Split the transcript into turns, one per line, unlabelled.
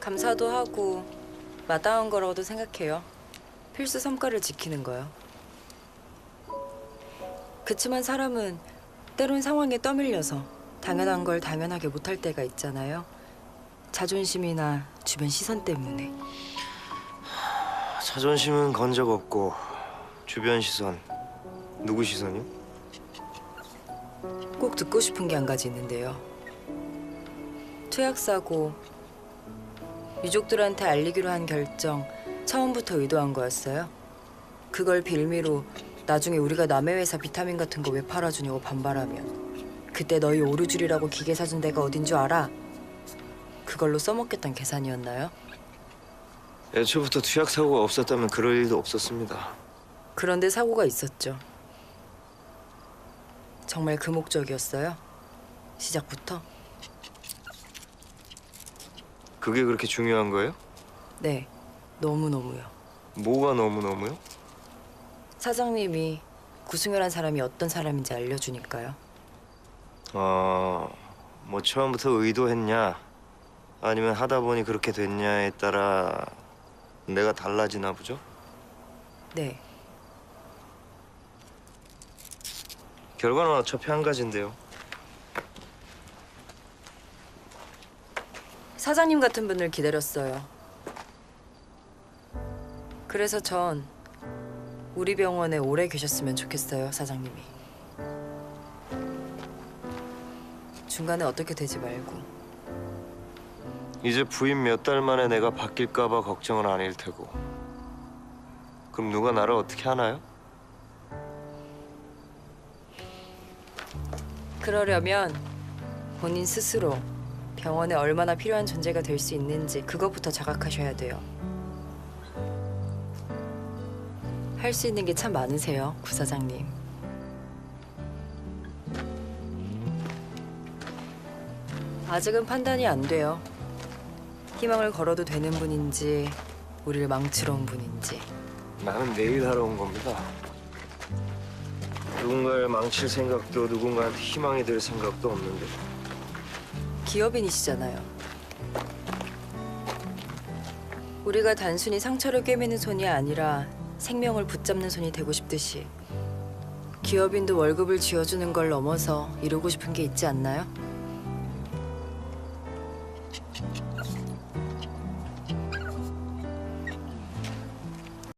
감사도 하고 마땅한 거라고도 생각해요. 필수 성과를 지키는 거요. 그치만 사람은 때론 상황에 떠밀려서 당연한 걸 당연하게 못할 때가 있잖아요. 자존심이나 주변 시선 때문에.
자존심은 건 적 없고 주변 시선 누구 시선이요?
꼭 듣고 싶은 게 한 가지 있는데요. 투약 사고 유족들한테 알리기로 한 결정 처음부터 의도한 거였어요. 그걸 빌미로 나중에 우리가 남의 회사 비타민 같은 거 왜 팔아주냐고 반발하면 그때 너희 오류줄이라고 기계 사준 데가 어딘 줄 알아? 그걸로 써먹겠다는 계산이었나요?
애초부터 투약 사고가 없었다면 그럴 일도 없었습니다.
그런데 사고가 있었죠. 정말 그 목적이었어요? 시작부터?
그게 그렇게 중요한 거예요?
네, 너무너무요.
뭐가 너무 너무요?
사장님이 구승열한 사람이 어떤 사람인지 알려주니까요.
어, 뭐 처음부터 의도했냐, 아니면 하다 보니 그렇게 됐냐에 따라 내가 달라지나 보죠?
네,
결과는 어차피 한 가지인데요.
사장님 같은 분을 기다렸어요. 그래서 전 우리 병원에 오래 계셨으면 좋겠어요, 사장님이. 중간에 어떻게 되지 말고.
이제 부임 몇 달 만에 내가 바뀔까 봐 걱정은 아닐 테고. 그럼 누가 나를 어떻게 하나요?
그러려면 본인 스스로 병원에 얼마나 필요한 존재가 될 수 있는지 그것부터 자각하셔야 돼요. 할 수 있는 게 참 많으세요, 부사장님. 아직은 판단이 안 돼요. 희망을 걸어도 되는 분인지 우리를 망치러 온 분인지.
나는 내일 하러 온 겁니다. 누군가를 망칠 생각도 누군가한테 희망이 될 생각도 없는데
기업인이시잖아요. 우리가 단순히 상처를 꿰매는 손이 아니라 생명을 붙잡는 손이 되고 싶듯이 기업인도 월급을 쥐어주는 걸 넘어서 이루고 싶은 게 있지 않나요?